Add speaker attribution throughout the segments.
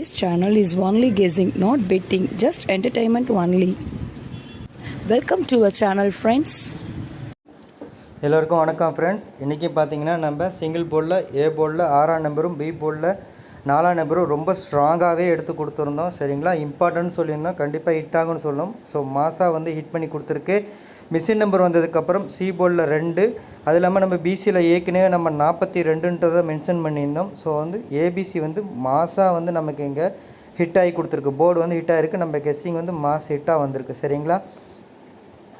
Speaker 1: This channel is only guessing, not betting, just entertainment only. Welcome to a channel friends
Speaker 2: எல்லோருக்கும் வணக்கம் friends இன்றைக்கி பார்த்தீங்கன்னா நம்ம single போர்டில் ஏ போர்டில் ஆறாம் நம்பரும் பி போர்டில் நாலாம் நம்பரும் ரொம்ப ஸ்ட்ராங்காகவே எடுத்து கொடுத்துருந்தோம். சரிங்களா? இம்பார்ட்டன்ட் சொல்லியிருந்தோம். கண்டிப்பாக ஹிட் ஆகும்னு சொல்லணும் ஸோ மாசா வந்து ஹிட் பண்ணி கொடுத்துருக்கு. மிஷின் நம்பர் வந்ததுக்கப்புறம் சி போர்டில் ரெண்டு. அது இல்லாமல் நம்ம பிசியில் ஏற்கனவே நம்ம நாற்பத்தி ரெண்டுன்றதை மென்ஷன் பண்ணியிருந்தோம். ஸோ வந்து ஏபிசி வந்து மாசா வந்து நமக்கு இங்கே ஹிட் ஆகி கொடுத்துருக்கு. போர்டு வந்து ஹிட் ஆகிருக்கு நம்ம கெஸ்ஸிங் வந்து மாஸ் ஹிட்டாக வந்திருக்கு. சரிங்களா?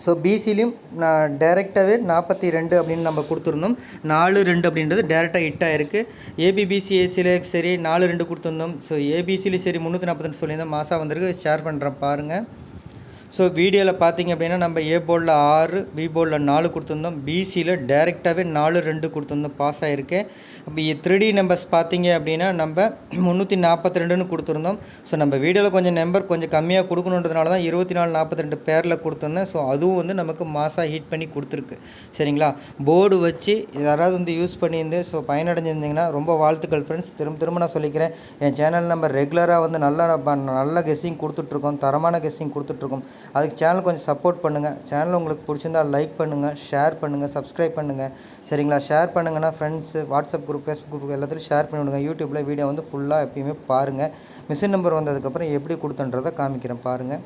Speaker 2: ஸோ பிசிலையும் நான் டேரெக்டாகவே நாற்பத்தி ரெண்டு அப்படின்னு நம்ம கொடுத்துருந்தோம். நாலு ரெண்டு அப்படின்றது டேரெக்டாக ஹிட்டாக இருக்குது ஏபிபிசி சரி நாலு ரெண்டு கொடுத்துருந்தோம். ஸோ ஏபிசிலையும் சரி முந்நூற்றி நாற்பத்தஞ்சு சொல்லியிருந்தோம் மாதம் வந்திருக்கு. ஷேர் பண்ணுறேன் பாருங்கள் ஸோ வீடியோவில் பார்த்தீங்க அப்படின்னா நம்ம ஏ போர்டில் ஆறு பி போர்டில் நாலு கொடுத்துருந்தோம். பிசியில் டேரெக்டாகவே நாலு ரெண்டு கொடுத்துருந்தோம். பாஸ் ஆகிருக்கு அப்போ த்ரீ டி நம்பர்ஸ் பார்த்தீங்க அப்படின்னா நம்ம முந்நூற்றி நாற்பத்தி ரெண்டுன்னு கொடுத்துருந்தோம். ஸோ நம்ம வீடியோவில் கொஞ்சம் நம்பர் கொஞ்சம் கம்மியாக கொடுக்கணுன்றதுனால தான் இருபத்தி நாலு நாற்பத்தி ரெண்டு பேரில் கொடுத்துருந்தேன். ஸோ அதுவும் வந்து நமக்கு மாதம் ஹீட் பண்ணி கொடுத்துருக்கு. சரிங்களா? போர்டு வச்சு யாராவது வந்து யூஸ் பண்ணியிருந்து ஸோ பயனடைஞ்சிருந்தீங்கன்னா ரொம்ப வாழ்த்துக்கள் ஃப்ரெண்ட்ஸ் திரும்ப திரும்ப நான் சொல்லிக்கிறேன். என் சேனல் நம்ம ரெகுலராக வந்து நல்ல நல்ல கெஸ்ஸிங் கொடுத்துட்ருக்கோம். தரமான கெஸ்ஸிங் கொடுத்துட்ருக்கோம். அதுக்கு சேனல் கொஞ்சம் சப்போர்ட் பண்ணுங்கள் சேனல் உங்களுக்கு பிடிச்சிருந்தா லைக் பண்ணுங்கள் ஷேர் பண்ணுங்கள் சப்ஸ்கிரைப் பண்ணுங்கள் சரிங்களா? ஷேர் பண்ணுங்கன்னா friends WhatsApp group Facebook group எல்லாத்துலையும் ஷேர் பண்ணி விடுங்க. யூடியூப்பில் வீடியோ வந்து ஃபுல்லாக எப்பயுமே பாருங்கள் மிஷின் நம்பர் வந்ததுக்கப்புறம் எப்படி கொடுத்தன்றதை காமிக்கிறேன் பாருங்கள்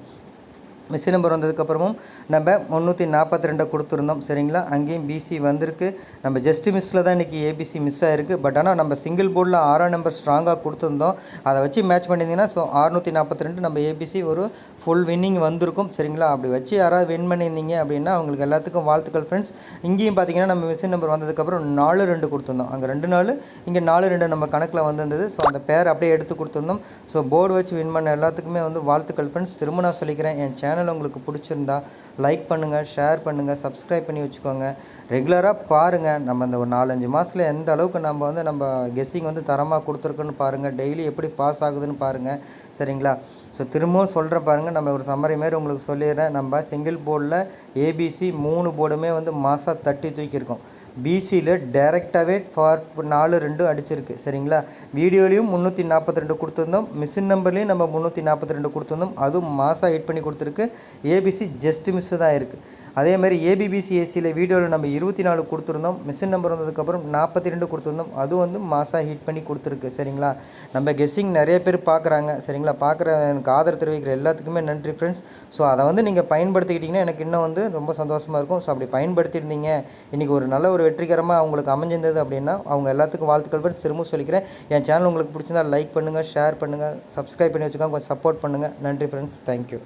Speaker 2: மிஷின் நம்பர் வந்ததுக்கப்புறமும் நம்ம முந்நூற்றி நாற்பத்தி ரெண்டை கொடுத்துருந்தோம் சரிங்களா? அங்கேயும் பிசி வந்திருக்கு. நம்ம ஜஸ்ட் மிஸ்ஸில் தான் இன்றைக்கி ஏபிசி மிஸ் ஆகிருக்கு பட் ஆனால் நம்ம சிங்கிள் போர்டில் ஆறாம் நம்பர் ஸ்ட்ராங்காக கொடுத்துருந்தோம். அதை வச்சு மேட்ச் பண்ணியிருந்தீங்கன்னா ஸோ அறுநூற்றி நாற்பத்தி ரெண்டு நம்ம ஏபிசி ஒரு ஃபுல் வின்னிங் வந்திருக்கும் சரிங்களா? அப்படி வச்சு யாராவது வின் பண்ணியிருந்தீங்க அப்படின்னா அவங்களுக்கு எல்லாத்துக்கும் வாழ்த்துக்கள் ஃப்ரெண்ட்ஸ் இங்கேயும் பார்த்தீங்கன்னா நம்ம மிஷின் நம்பர் வந்ததுக்கப்புறம் நாலு ரெண்டு கொடுத்துருந்தோம். அங்கே ரெண்டு நாள் இங்கே நாலு ரெண்டு நம்ம கணக்கில் வந்திருந்தது. ஸோ அந்த பேர் அப்படியே எடுத்து கொடுத்துருந்தோம். ஸோ போர்டு வச்சு வின் பண்ண எல்லாத்துக்குமே வந்து வாழ்த்துக்கள் ஃப்ரெண்ட்ஸ் திரும்ப நான் சொல்லிக்கிறேன் என் சேனல் உங்களுக்கு பிடிச்சிருந்தா லைக் பண்ணுங்கள் ஷேர் பண்ணுங்கள் சப்ஸ்கிரைப் பண்ணி வச்சுக்கோங்க. ரெகுலராக பாருங்கள் நம்ம இந்த ஒரு நாலஞ்சு மாதத்தில் எந்த அளவுக்கு நம்ம வந்து நம்ம கெஸ்ஸிங் வந்து தரமாக கொடுத்துருக்குன்னு பாருங்கள் டெய்லி எப்படி பாஸ் ஆகுதுன்னு பாருங்கள் சரிங்களா? ஸோ திரும்பவும் சொல்கிறேன் பாருங்கள் நம்ம ஒரு சம்மரி மாதிரி உங்களுக்கு சொல்லிடுறேன். நம்ம சிங்கிள் போர்டில் ஏபிசி மூணு போர்டுமே வந்து மாதம் தட்டி தூக்கியிருக்கோம். பிசியில் டேரெக்டாகவே ஃபார் நாலு ரெண்டும் அடிச்சிருக்கு. சரிங்களா? வீடியோலையும் முந்நூற்றி நாற்பத்தி ரெண்டு கொடுத்துருந்தோம். மிஷின் நம்பர்லேயும் நம்ம முந்நூற்றி நாற்பத்தி ரெண்டு கொடுத்துருந்தோம். அதுவும் மாதம் எயிட் பண்ணி கொடுத்துருக்கு. ஏபிசி ஜஸ்ட் மிஸ்ஸு தான் இருக்குது அதே மாதிரி ஏபிபிசி ஏசியில் வீடியோவில் நம்ம இருபத்தி நாலு கொடுத்துருந்தோம். மிஷின் நம்பர் வந்ததுக்கப்புறம் நாற்பத்தி ரெண்டு கொடுத்துருந்தோம். அதுவும் வந்து மாசாக ஹிட் பண்ணி கொடுத்துருக்கு. சரிங்களா? நம்ம கெஸ்ஸிங் நிறைய பேர் பார்க்குறாங்க. சரிங்களா? பார்க்குற எனக்கு ஆதரவு தெரிவிக்கிற எல்லாத்துக்குமே நன்றி ஃப்ரெண்ட்ஸ் ஸோ அதை வந்து நீங்கள் பயன்படுத்திக்கிட்டிங்கன்னா எனக்கு இன்னும் வந்து ரொம்ப சந்தோஷமாக இருக்கும். ஸோ அப்படி பயன்படுத்தியிருந்தீங்க. இன்றைக்கி ஒரு நல்ல ஒரு வெற்றிகரமாக அவங்களுக்கு அமைஞ்சிருந்தது அப்படின்னா அவங்க எல்லாத்துக்கும் வாழ்த்துக்கள் ஃப்ரெண்ட்ஸ் திரும்ப சொல்லிக்கிறேன். என் சேனல் உங்களுக்கு பிடிச்சிருந்தா லைக் பண்ணுங்கள் ஷேர் பண்ணுங்கள் சப்ஸ்கிரைப் பண்ணி வச்சுக்கோங்க. கொஞ்சம் சப்போர்ட் பண்ணுங்கள் நன்றி ஃப்ரெண்ட்ஸ் தேங்க்யூ